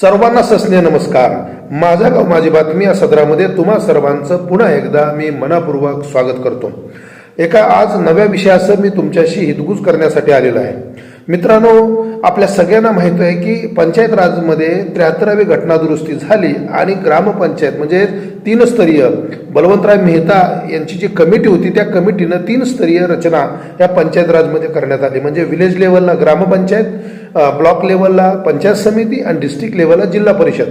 सर्वांना सस्ने नमस्कार. माझा गाव माझी बातमी या सदरामध्ये तुम्हा सर्वांचं पुन्हा एकदा मी मनापूर्वक स्वागत करतो. एका आज नव्या विषयाचं मी तुमच्याशी हितगुज करण्यासाठी आलेलो आहे. मित्रांनो आपल्या सगळ्यांना माहीत आहे की पंचायत राजमध्ये त्र्याहत्तरावी घटना दुरुस्ती झाली आणि ग्रामपंचायत म्हणजे तीन स्तरीय बलवंतराय मेहता यांची जी कमिटी होती त्या कमिटीनं तीन स्तरीय रचना या पंचायत राजमध्ये करण्यात आली. म्हणजे विलेज लेवलला ग्रामपंचायत ब्लॉक लेवलला पंचायत समिती आणि डिस्ट्रिक्ट लेवलला जिल्हा परिषद.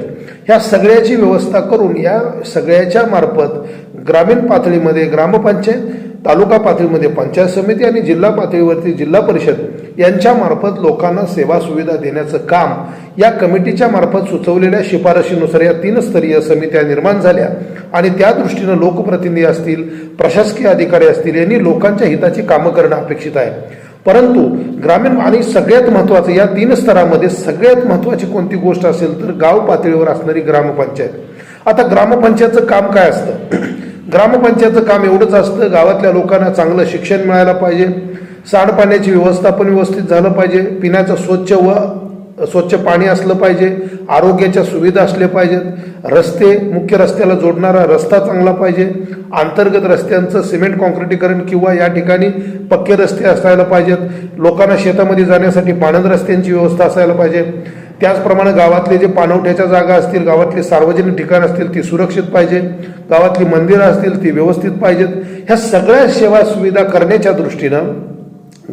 ह्या सगळ्याची व्यवस्था करून या सगळ्याच्या मार्फत ग्रामीण पातळीमध्ये ग्रामपंचायत तालुका पातळीमध्ये पंचायत समिती आणि जिल्हा पातळीवरती जिल्हा परिषद यांच्या मार्फत लोकांना सेवा सुविधा देण्याचं काम या कमिटीच्या मार्फत सुचवलेल्या शिफारशीनुसार या तीन स्तरीय समित्या निर्माण झाल्या आणि त्या दृष्टीनं लोकप्रतिनिधी असतील प्रशासकीय अधिकारी असतील यांनी लोकांच्या हिताची कामं करणं अपेक्षित आहे. परंतु ग्रामीण आणि सगळ्यात महत्त्वाचं या तीन स्तरामध्ये सगळ्यात महत्त्वाची कोणती गोष्ट असेल तर गाव पातळीवर असणारी ग्रामपंचायत. आता ग्रामपंचायतचं काम काय असतं? ग्रामपंचायतचं काम एवढंच असतं गावातल्या लोकांना चांगलं शिक्षण मिळायला पाहिजे सांडपाण्याची व्यवस्थापन व्यवस्थित झालं पाहिजे पिण्याचं स्वच्छ व स्वच्छ पाणी असलं पाहिजे आरोग्याच्या सुविधा असल्या पाहिजेत. रस्ते मुख्य रस्त्याला जोडणारा रस्ता चांगला पाहिजे. अंतर्गत रस्त्यांचं सिमेंट कॉन्क्रिटीकरण किंवा या ठिकाणी पक्के रस्ते असायला पाहिजेत. लोकांना शेतामध्ये जाण्यासाठी पाणंद रस्त्यांची व्यवस्था असायला पाहिजे. त्याचप्रमाणे गावातले जे पाणवठ्याच्या जागा असतील गावातली सार्वजनिक ठिकाणं असतील ती सुरक्षित पाहिजे. गावातली मंदिरं असतील ती व्यवस्थित पाहिजेत. ह्या सगळ्या सेवा सुविधा करण्याच्या दृष्टीनं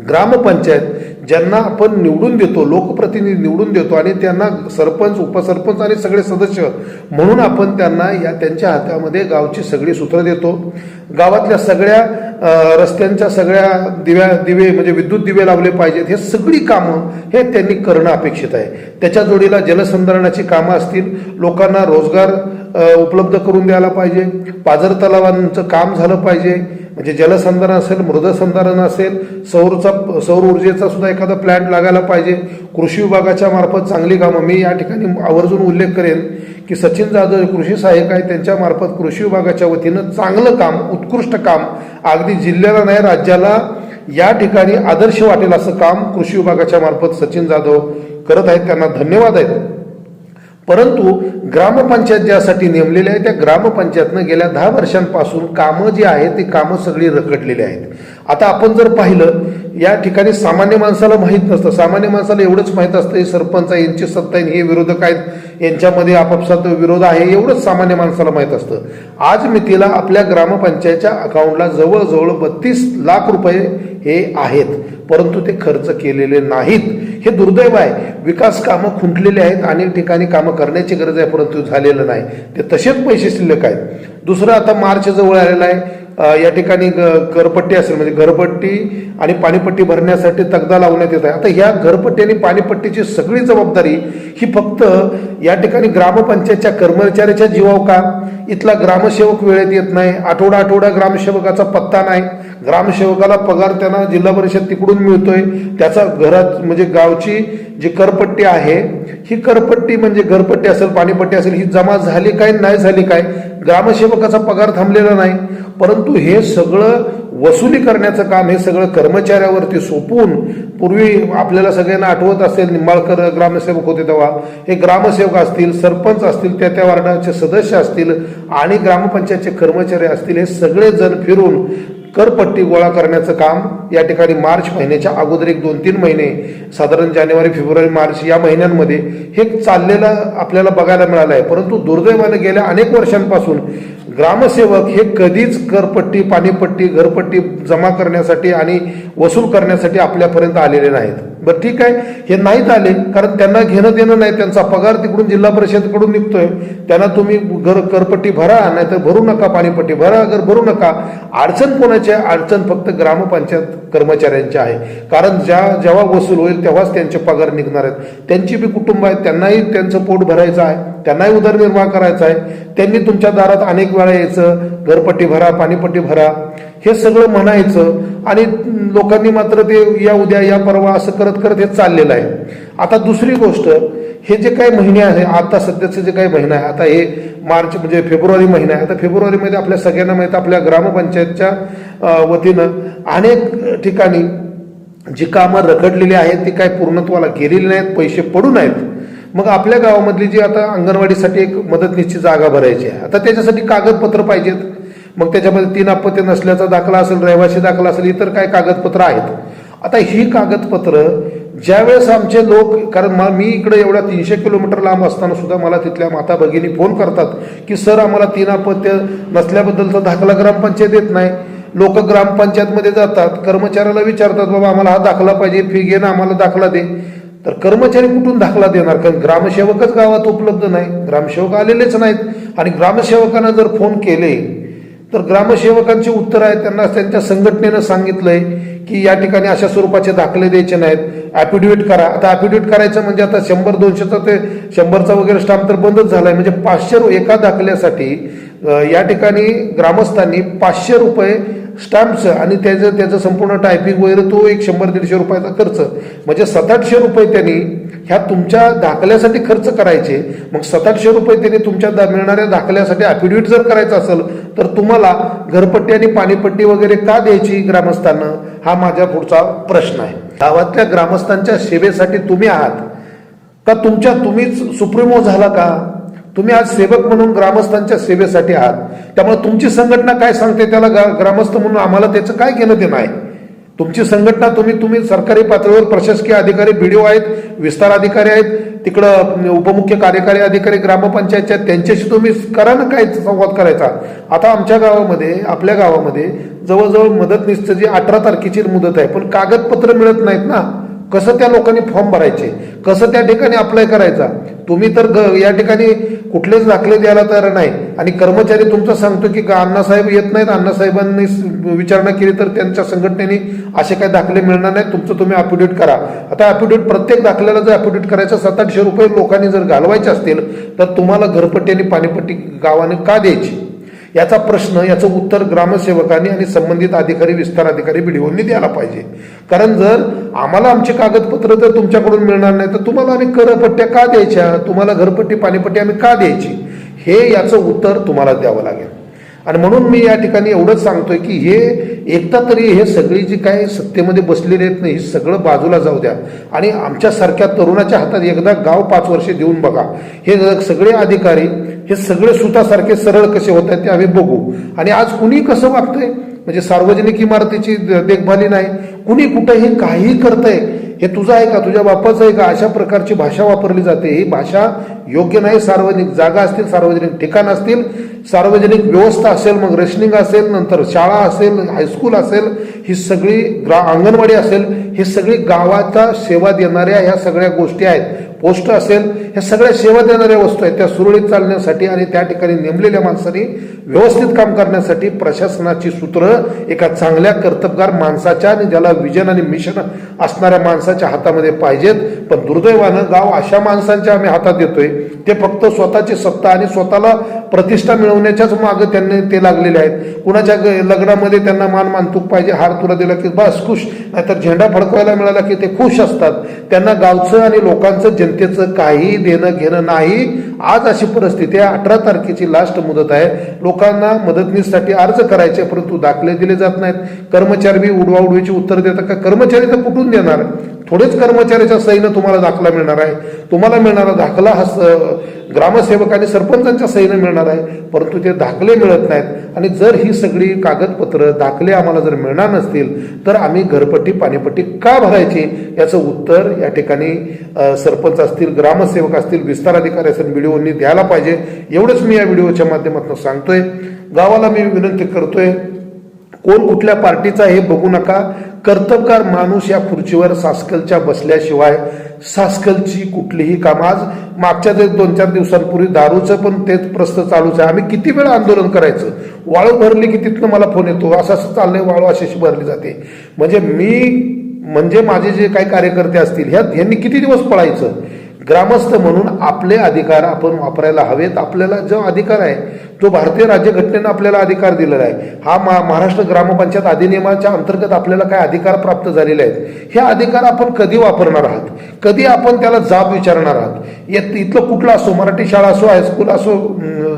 ग्रामपंचायत ज्यांना आपण निवडून देतो लोकप्रतिनिधी निवडून देतो आणि त्यांना सरपंच उपसरपंच आणि सगळे सदस्य म्हणून आपण त्यांना या त्यांच्या हातामध्ये गावची सगळी सूत्रं देतो. गावातल्या सगळ्या रस्त्यांच्या सगळ्या दिव्या दिवे म्हणजे विद्युत दिवे लावले पाहिजेत. हे सगळी कामं हे त्यांनी करणं अपेक्षित आहे. त्याच्या जोडीला जलसंधारणाची कामं असतील. लोकांना रोजगार उपलब्ध करून द्यायला पाहिजे. पाझर तलावांचं काम झालं पाहिजे. म्हणजे जलसंधारण असेल मृदसंधारण असेल सौरचा सौर ऊर्जेचा सुद्धा एखादा प्लॅन्ट लागायला पाहिजे. कृषी विभागाच्या मार्फत चांगली कामं मी या ठिकाणी आवर्जून उल्लेख करेन की सचिन जाधव कृषी सहाय्यक आहे त्यांच्यामार्फत कृषी विभागाच्या वतीनं चांगलं काम उत्कृष्ट काम अगदी जिल्ह्याला नाही राज्याला या ठिकाणी आदर्श वाटेल असं काम कृषी विभागाच्या मार्फत सचिन जाधव करत आहेत. त्यांना धन्यवाद आहेत. परंतु ग्रामपंचायत ज्यासाठी नेमलेली आहे त्या ग्रामपंचायतनं गेल्या दहा वर्षांपासून कामं जी आहेत ती कामं सगळी रखडलेली आहेत. आता आपण जर पाहिलं या ठिकाणी सामान्य माणसाला माहीत नसतं. सामान्य माणसाला एवढंच माहीत असतं हे सरपंच आहे यांची सत्ता आहे हे विरोधक आहेत यांच्यामध्ये आपापसात विरोध आहे एवढंच सामान्य माणसाला माहीत असतं. आज मितीला आपल्या ग्रामपंचायतच्या अकाउंटला जवळजवळ बत्तीस लाख रुपये हे आहेत परंतु ते खर्च केलेले नाहीत. हे दुर्दैव आहे. विकास कामं खुंटलेली आहेत. अनेक ठिकाणी कामं करण्याची गरज आहे परंतु झालेलं नाही. ते तसेच पैसे शिल्लक आहेत. दुसरं आता मार्च जवळ आलेला आहे. या ठिकाणी ग- घरपट्टी असेल म्हणजे घरपट्टी आणि पाणीपट्टी भरण्यासाठी तगदा लावण्यात येत आहे. आता ह्या घरपट्टी आणि पाणीपट्टीची सगळी जबाबदारी ही फक्त या ठिकाणी ग्रामपंचायतच्या कर्मचाऱ्याच्या जीवाव का? इथला ग्रामसेवक वेळेत येत नाही. आठवडा आठवडा ग्रामसेवकाचा पत्ता नाही. ग्रामसेवकाला पगार त्यांना जिल्हा परिषद तिकडून मिळतोय. त्याचा घरात म्हणजे गावची जी करपट्टी आहे ही करपट्टी म्हणजे घरपट्टी असेल पाणीपट्टी असेल ही जमा झाली काय नाही झाली काय? ग्रामसेवकाचा पगार थांबलेला नाही. परंतु हे सगळं वसुली करण्याचं काम हे सगळं कर्मचाऱ्यावरती सोपवून पूर्वी आपल्याला सगळ्यांना आठवत असेल निंबाळकर ग्रामसेवक होते तेव्हा. हे ग्रामसेवक असतील सरपंच असतील त्या त्या वार्डाचे सदस्य असतील आणि ग्रामपंचायतचे कर्मचारी असतील हे सगळे जण फिरून करपट्टी गोळा करण्याचं काम या ठिकाणी मार्च महिन्याच्या अगोदर एक दोन तीन महिने साधारण जानेवारी फेब्रुवारी मार्च या महिन्यांमध्ये हे चाललेलं आपल्याला बघायला मिळालं आहे परंतु दुर्दैवाने गेल्या अनेक वर्षांपासून ग्रामसेवक हे कधीच करपट्टी पाणीपट्टी घरपट्टी जमा करण्यासाठी आणि वसूल करण्यासाठी आपल्यापर्यंत आलेले नाहीत. बरं ठीक आहे. हे नाहीत आले कारण त्यांना घेणं देणं नाही त्यांचा पगार तिकडून जिल्हा परिषदकडून निघतोय. त्यांना तुम्ही घर करपट्टी भरा नाहीतर भरू नका पाणीपट्टी भरा अगर भरू नका. अडचण कोणाची आहे? अडचण फक्त ग्रामपंचायत कर्मचाऱ्यांची आहे. कारण ज्या जेव्हा वसूल होईल तेव्हाच त्यांचे पगार निघणार आहेत. त्यांची बी कुटुंब आहेत त्यांनाही त्यांचं पोट भरायचं आहे. त्यांनाही उदरनिर्वाह करायचा आहे. त्यांनी तुमच्या दारात अनेक वेळा यायचं घरपट्टी भरा पाणीपट्टी भरा. हे सगळं म्हणायचं आणि लोकांनी मात्र ते या उद्या या परवा असं करत करत हे चाललेलं आहे. आता दुसरी गोष्ट हे जे काही महिने आहे आता सध्याचे जे काही महिना आहे आता हे मार्च म्हणजे फेब्रुवारी महिना आहे आता फेब्रुवारीमध्ये आपल्या सगळ्यांना माहिती आपल्या ग्रामपंचायतच्या वतीनं अनेक ठिकाणी जी कामं रखडलेली आहेत ती काही पूर्णत्वाला गेलेली नाहीत पैसे पडून आहेत मग आपल्या गावामधली जी आता अंगणवाडीसाठी एक मदतनीसची जागा भरायची आहे. आता त्याच्यासाठी कागदपत्र पाहिजेत. मग त्याच्यामध्ये तीन अपत्य नसल्याचा दाखला असेल रहिवासी दाखला असेल इतर काय कागदपत्र आहेत? आता ही कागदपत्र ज्यावेळेस आमचे लोक कारण मा- मी इकडे एवढ्या तीनशे किलोमीटर लांब असताना सुद्धा मला तिथल्या माता भगिनी फोन करतात की सर आम्हाला तीन अपत्य नसल्याबद्दलचा दाखला ग्रामपंचायत देत नाही. लोक ग्रामपंचायतमध्ये जातात कर्मचाऱ्याला विचारतात बाबा आम्हाला हा दाखला पाहिजे फी घे ना आम्हाला दाखला दे. तर कर्मचारी कुठून दाखला देणार? कारण ग्रामसेवकच गावात उपलब्ध नाही. ग्रामसेवक आलेलेच नाहीत. आणि ग्रामसेवकांना जर फोन केले तर ग्रामसेवकांची उत्तर आहे त्यांना त्यांच्या संघटनेनं सांगितलंय की या ठिकाणी अशा स्वरूपाचे दाखले द्यायचे नाहीत. ॲफिडेविट करा. आता ॲफिडेविट करायचं म्हणजे आता शंभर दोनशेचा ते शंभरचा वगैरे स्टाम्प तर बंदच झालाय. म्हणजे पाचशे रु- एका दाखल्यासाठी या ठिकाणी ग्रामस्थांनी पाचशे रुपये स्टॅम्पचं आणि त्याचं त्याचं संपूर्ण टायपिंग वगैरे तो एक शंभर दीडशे रुपयाचा खर्च. म्हणजे सात आठशे रुपये त्यांनी ह्या तुमच्या दाखल्यासाठी खर्च करायचे मग सात आठशे रुपये त्यांनी तुमच्या दा- मिळणाऱ्या दाखल्यासाठी ॲफिडेविट जर करायचं असेल तर तुम्हाला घरपट्टी आणि पाणीपट्टी वगैरे का द्यायची ग्रामस्थांना? हा माझ्या पुढचा प्रश्न आहे. गावातल्या ग्रामस्थांच्या सेवेसाठी तुम्ही आहात. का तुमच्या तुम्हीच सुप्रीमो झाला का? तुम्ही आज सेवक म्हणून ग्रामस्थांच्या सेवेसाठी आहात. त्यामुळे तुमची संघटना काय सांगते त्याला ग्रामस्थ म्हणून आम्हाला त्याचं काय घेणं देणं आहे तुमची संघटना तुम्ही तुम्ही सरकारी पातळीवर प्रशासकीय अधिकारी बीडीओ आहेत विस्तार अधिकारी आहेत तिकडं उपमुख्य कार्यकारी अधिकारी ग्रामपंचायतच्या आहेत त्यांच्याशी तुम्ही करा ना काय संवाद करायचा. आता आमच्या गावामध्ये आपल्या गावामध्ये जवळजवळ मदतनीसचं जी अठरा तारखेची मुदत आहे. पण कागदपत्र मिळत नाहीत ना. कसं त्या लोकांनी फॉर्म भरायचे? कसं त्या ठिकाणी अप्लाय करायचा? तुम्ही तर ग- या ठिकाणी कुठलेच दाखले द्यायला तयार नाही. आणि कर्मचारी तुमचं सांगतो की अण्णासाहेब येत नाहीत अण्णासाहेबांनी विचारणा केली तर त्यांच्या संघटनेने असे काही दाखले मिळणार नाहीत तुमचं तुम्ही अफिडेविट करा. आता अफिडेविट प्रत्येक दाखल्याला जर अफिडेविट करायचं सात आठशे रुपये लोकांनी जर घालवायचे असतील तर तुम्हाला घरपट्टी आणि पाणीपट्टी गावाने का द्यायची? याचा प्रश्न याचं उत्तर ग्रामसेवकांनी आणि संबंधित अधिकारी विस्तार अधिकारी बीडीओनी द्यायला पाहिजे. कारण जर आम्हाला आमची कागदपत्र जर तुमच्याकडून मिळणार नाही तर तुम्हाला आम्ही करपट्ट्या का द्यायच्या? तुम्हाला घरपट्टी पाणीपट्टी आम्ही का द्यायची? हे याचं उत्तर तुम्हाला द्यावं लागेल. आणि म्हणून मी या ठिकाणी एवढंच सांगतोय की हे एकदा तरी हे सगळी जी काय सत्तेमध्ये बसलेली आहेत नाही हे सगळं बाजूला जाऊ द्या. आणि आमच्यासारख्या तरुणाच्या हातात एकदा गाव पाच वर्षे देऊन बघा. हे सगळे अधिकारी हे सगळे सुतासारखे सरळ कसे होत आहेत ते आम्ही बघू. आणि आज कुणी कसं वागतंय? म्हणजे सार्वजनिक इमारतीची देखभाली नाही. कुणी कुठंही काही करतंय हे तुझं आहे का तुझ्या बापाचं आहे का अशा प्रकारची भाषा वापरली जाते. ही भाषा योग्य नाही सार्वजनिक जागा असतील सार्वजनिक ठिकाण असतील सार्वजनिक व्यवस्था असेल मग रेशनिंग असेल नंतर शाळा असेल हायस्कूल असेल ही सगळी ग्रा अंगणवाडी असेल ही सगळी गावाचा सेवा देणाऱ्या ह्या सगळ्या गोष्टी आहेत. पोस्ट असेल ह्या सगळ्या सेवा देणाऱ्या वस्तू आहेत त्या सुरळीत चालण्यासाठी आणि त्या ठिकाणी नेमलेल्या माणसांनी व्यवस्थित काम करण्यासाठी प्रशासनाची सूत्र एका चांगल्या कर्तबगार माणसाच्या आणि ज्याला विजन आणि मिशन असणाऱ्या माणसाच्या हातामध्ये पाहिजेत. पण दुर्दैवानं गाव अशा माणसांच्या आम्ही हातात देतोय. ते फक्त स्वतःची सत्ता आणि स्वतःला प्रतिष्ठा मिळवण्याच्याच मागे त्यांनी ते लागलेले आहेत. कुणाच्या लग्नामध्ये त्यांना मान मानतूक पाहिजे हार तुला दिला की बस खुश. नाहीतर झेंडा फडकवायला मिळाला की ते खुश असतात. त्यांना गावचं आणि लोकांचं जनतेचं काही देणं घेणं नाही. आज अशी परिस्थिती आहे. अठरा तारखेची लास्ट मुदत आहे. लोकांना मदतनीससाठी अर्ज करायचे परंतु दाखले दिले जात नाहीत. कर्मचारी बी उडवाउडवीची उत्तर देतात का? कर्मचारी तर कुठून देणार? थोडेच कर्मचाऱ्याच्या सहीनं तुम्हाला दाखला मिळणार आहे. तुम्हाला मिळणारा दाखला हा स- ग्रामसेवक आणि सरपंचांच्या सहीनं मिळणार आहे. परंतु ते दाखले मिळत नाहीत. आणि जर ही सगळी कागदपत्रं दाखले आम्हाला जर मिळणार नसतील तर आम्ही घरपट्टी पाणीपट्टी का भरायची? याचं उत्तर या ठिकाणी सरपंच असतील ग्रामसेवक असतील विस्तार अधिकारी असतील व्हिडिओनी द्यायला पाहिजे. एवढंच मी या व्हिडिओच्या माध्यमातून सांगतोय. गावाला मी विनंती करतोय कोण कुठल्या पार्टीचा हे बघू नका. कर्तबकार माणूस या खुर्चीवर सासकलच्या बसल्याशिवाय सासकलची कुठलीही काम आज मागच्या ते दोन चार दिवसांपूर्वी दारूचं पण तेच प्रस्त चालूच आहे. आम्ही किती वेळा आंदोलन करायचं? वाळू भरली की तिथनं मला फोन येतो. असं असं चाललंय वाळू अशाशी अशी भरली जाते. म्हणजे मी म्हणजे माझे जे काही कार्यकर्ते असतील ह्या यांनी किती दिवस पळायचं? ग्रामस्थ म्हणून आपले अधिकार आपण वापरायला हवेत. आपल्याला जो अधिकार आहे तो भारतीय राज्यघटनेनं आपल्याला अधिकार दिलेला आहे. हा मा महाराष्ट्र ग्रामपंचायत अधिनियमाच्या अंतर्गत आपल्याला काय अधिकार प्राप्त झालेले आहेत? हे अधिकार आपण कधी वापरणार आहात? कधी आपण त्याला जाब विचारणार आहात? येत इथलं कुठलं असो मराठी शाळा असो हायस्कूल असो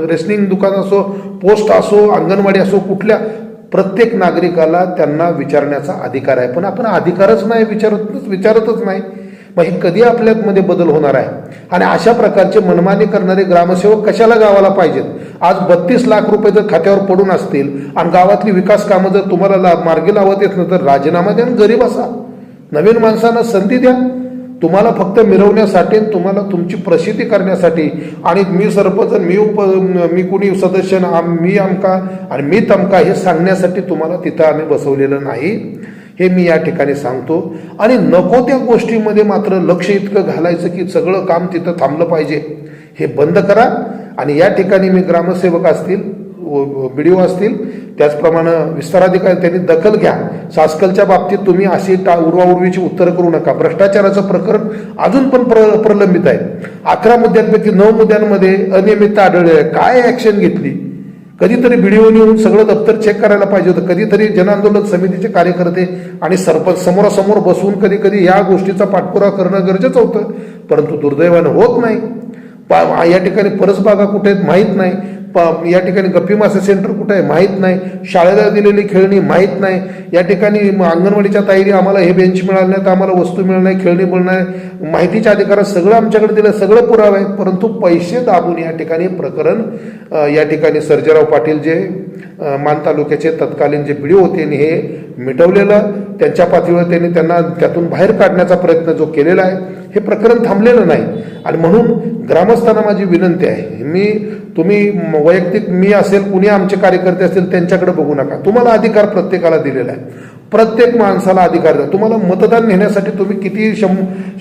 रेसलिंग दुकान असो पोस्ट असो अंगणवाडी असो कुठल्या प्रत्येक नागरिकाला त्यांना विचारण्याचा अधिकार आहे. पण आपण अधिकारच नाही विचारत विचारतच नाही. मग हे कधी आपल्यामध्ये बदल होणार आहे? आणि अशा प्रकारचे मनमानी करणारे ग्रामसेवक कशाला गावाला पाहिजेत? आज बत्तीस लाख रुपये जर खात्यावर पडून असतील आणि गावातली विकास कामं जर तुम्हाला ला मार्गी लावत येत नाही तर राजीनामा द्या आणि गरीब असा. नवीन माणसांना संधी द्या. तुम्हाला फक्त मिरवण्यासाठी तुम्हाला तुमची प्रसिद्धी करण्यासाठी. आणि मी सरपंच मी उप मी कुणी सदस्य आम- मी आमका आणि मी तमका हे सांगण्यासाठी तुम्हाला तिथं आम्ही बसवलेलं नाही. हे मी या ठिकाणी सांगतो. आणि नको त्या गोष्टीमध्ये मात्र लक्ष इतकं घालायचं की सगळं काम तिथं थांबलं पाहिजे. हे बंद करा. आणि या ठिकाणी मी ग्रामसेवक असतील बी डी ओ असतील त्याचप्रमाणे विस्ताराधिकारी त्यांनी दखल घ्या. सासकलच्या बाबतीत तुम्ही अशी टा उर्वाउर्वीची उत्तरं करू नका. भ्रष्टाचाराचं प्रकरण अजून पण प्र प्रलंबित आहे. अकरा मुद्द्यांपैकी नऊ मुद्द्यांमध्ये अनियमितता आढळली आहे. काय ॲक्शन घेतली? कधीतरी व्हिडिओ येऊन सगळं दप्तर चेक करायला पाहिजे होतं. कधीतरी जनआंदोलन समितीचे कार्यकर्ते आणि सरपंच समोरासमोर बसून कधी कधी या गोष्टीचा पाठपुरावा करणं गरजेचं होतं. परंतु दुर्दैवानं होत नाही. या ठिकाणी परसबागा कुठे आहेत माहीत नाही. प- या ठिकाणी गप्पी मासे सेंटर कुठं आहे? माहीत नाही. शाळेला दिलेली खेळणी माहीत नाही. या ठिकाणी अंगणवाडीच्या ताईरी आम्हाला हे बेंच मिळाले नाहीत आम्हाला वस्तू मिळणार नाही खेळणी मिळणार नाही. माहितीच्या अधिकारात सगळं आमच्याकडे दिलं सगळं पुरावं आहे परंतु पैसे दाबून या ठिकाणी प्रकरण या ठिकाणी सर्जेराव पाटील जे मान तालुक्याचे तत्कालीन जे बिडिओ होते आणि हे मिटवलेलं. त्यांच्या पातळीवर त्यांनी त्यांना त्यातून बाहेर काढण्याचा प्रयत्न जो केलेला आहे हे प्रकरण थांबलेलं नाही. आणि म्हणून ग्रामस्थांना माझी विनंती आहे मी तुम्ही वैयक्तिक मी असेल कुणी आमचे कार्यकर्ते असतील त्यांच्याकडे बघू नका. तुम्हाला अधिकार प्रत्येकाला दिलेला आहे. प्रत्येक माणसाला अधिकार द्या. तुम्हाला मतदान नेण्यासाठी तुम्ही किती शं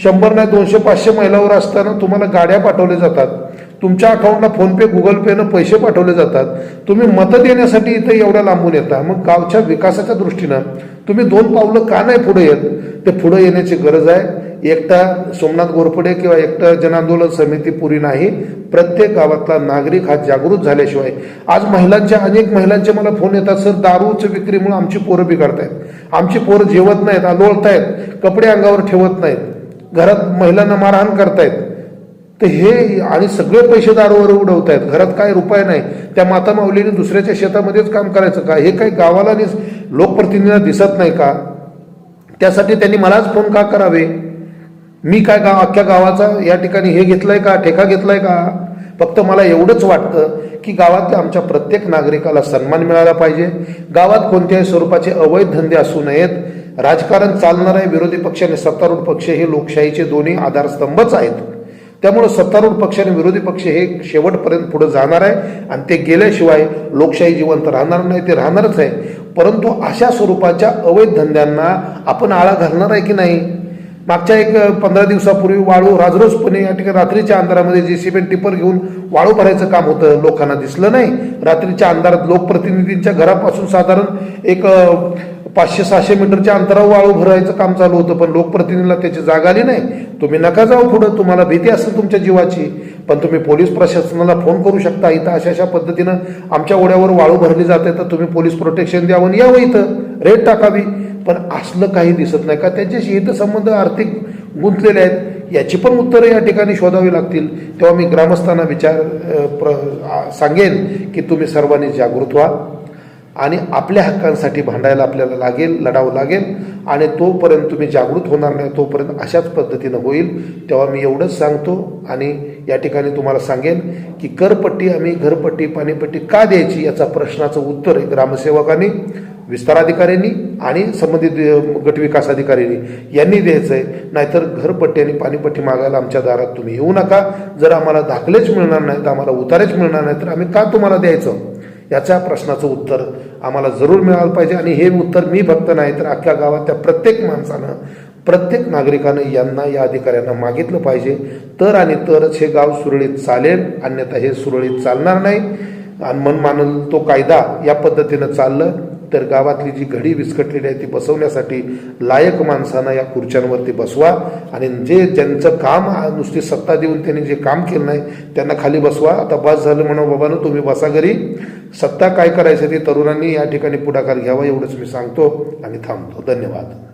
शंभर नाही दोनशे पाचशे महिलावर असताना तुम्हाला गाड्या पाठवल्या जातात. तुमच्या अकाउंटला फोनपे गुगल पेनं पैसे पाठवले जातात. तुम्ही मतं देण्यासाठी इथं एवढ्या लांबून येता. मग गावच्या विकासाच्या दृष्टीनं तुम्ही दोन पावलं का नाही पुढे येत? ते पुढे येण्याची गरज आहे. एकटा सोमनाथ गोरफडे किंवा एकटा जनआंदोलन समिती पुरी नाही. प्रत्येक गावातला नागरिक हा जागृत झाल्याशिवाय. आज महिलांच्या अनेक महिलांचे मला फोन येतात सर दारूच्या विक्रीमुळे आमची पोरं बिघडतायत. आमची पोरं जेवत नाहीत आलोळतायत कपडे अंगावर ठेवत नाहीत घरात महिलांना मारहाण करतायत. तर हे आणि सगळे पैसे दारूवर उडवत आहेत घरात काय रुपये नाही. त्या माता माऊलीने दुसऱ्याच्या शेतामध्येच काम करायचं का? हे काही गावाला आणि लोकप्रतिनिधींना दिसत नाही का? त्यासाठी त्यांनी मलाच फोन का करावे? मी काय गाव अख्ख्या गावाचा या ठिकाणी हे घेतलंय का ठेका घेतलाय का? फक्त मला एवढंच वाटतं की गावातल्या आमच्या प्रत्येक नागरिकाला सन्मान मिळाला पाहिजे. गावात कोणत्याही स्वरूपाचे अवैध धंदे असू नयेत. राजकारण चालणार आहे विरोधी पक्ष आणि सत्तारूढ पक्ष हे लोकशाहीचे दोन्ही आधारस्तंभच आहेत. त्यामुळे सत्तारूढ पक्ष आणि विरोधी पक्ष हे शेवटपर्यंत पुढे जाणार आहे आणि ते गेल्याशिवाय लोकशाही जिवंत राहणार नाही ते राहणारच आहे. परंतु अशा स्वरूपाच्या अवैध धंद्यांना आपण आळा घालणार आहे की नाही? मागच्या एक पंधरा दिवसापूर्वी वाळू राजरोसपणे या ठिकाणी रात्रीच्या अंधारामध्ये जेसीबी टिपर घेऊन वाळू भरायचं काम होतं. लोकांना दिसलं नाही. रात्रीच्या अंधारात लोकप्रतिनिधींच्या घरापासून साधारण एक पाचशे सहाशे मीटरच्या अंतरावर वाळू भरायचं काम चालू होतं. पण लोकप्रतिनिधीला त्याची जागा आली नाही. तुम्ही नका जाऊ पुढं. तुम्हाला भीती असेल तुमच्या जीवाची. पण तुम्ही पोलीस प्रशासनाला फोन करू शकता इथं. अशा अशा पद्धतीनं आमच्या ओढ्यावर वाळू भरली जाते. तर तुम्ही पोलीस प्रोटेक्शन द्यावं यावं इथं. रेट टाकावी. पण असलं काही दिसत नाही. का त्यांच्याशी हितसंबंध आर्थिक गुंतलेले आहेत? याची पण उत्तरं या ठिकाणी शोधावी लागतील. तेव्हा मी ग्रामस्थांना विचार प्र सांगेन की तुम्ही सर्वांनी जागृत व्हा आणि आपल्या हक्कांसाठी भांडायला आपल्याला लागेल लढावं लागेल आणि तोपर्यंत तुम्ही जागृत होणार नाही तोपर्यंत अशाच पद्धतीनं होईल. तेव्हा मी एवढंच सांगतो आणि या ठिकाणी तुम्हाला सांगेन की करपट्टी आम्ही घरपट्टी पाणीपट्टी का द्यायची याचा प्रश्नाचं उत्तर आहे ग्रामसेवकांनी. विस्ताराधिकाऱ्यांनी आणि संबंधित गटविकास अधिकाऱ्यांनी यांनी द्यायचं आहे नाहीतर घरपट्टी आणि पाणीपट्टी मागायला आमच्या दारात तुम्ही येऊ नका. जर आम्हाला दाखलेच मिळणार नाहीत आम्हाला उतारेच मिळणार नाही तर आम्ही का तुम्हाला द्यायचं? याच्या प्रश्नाचं उत्तर आम्हाला जरूर मिळालं पाहिजे आणि हे उत्तर मी फक्त नाही तर अख्ख्या गावात त्या प्रत्येक माणसानं प्रत्येक नागरिकानं यांना या अधिकाऱ्यांना मागितलं पाहिजे. तर आणि तरच हे गाव सुरळीत चालेल अन्यथा हे सुरळीत चालणार नाही. आणि मन मानल तो कायदा या पद्धतीनं चाललं. तर गावातली जी घडी विस्कटलेली आहे ती बसवण्यासाठी लायक माणसांना या खुर्च्यांवरती बसवा आणि जे ज्यांचं काम नुसती सत्ता देऊन त्यांनी जे काम केलं नाही त्यांना खाली बसवा. आता बस झालं म्हणून बाबानं तुम्ही बसा घरी. सत्ता काय करायचं ते तरुणांनी या ठिकाणी पुढाकार घ्यावा एवढंच मी सांगतो आणि थांबतो. धन्यवाद.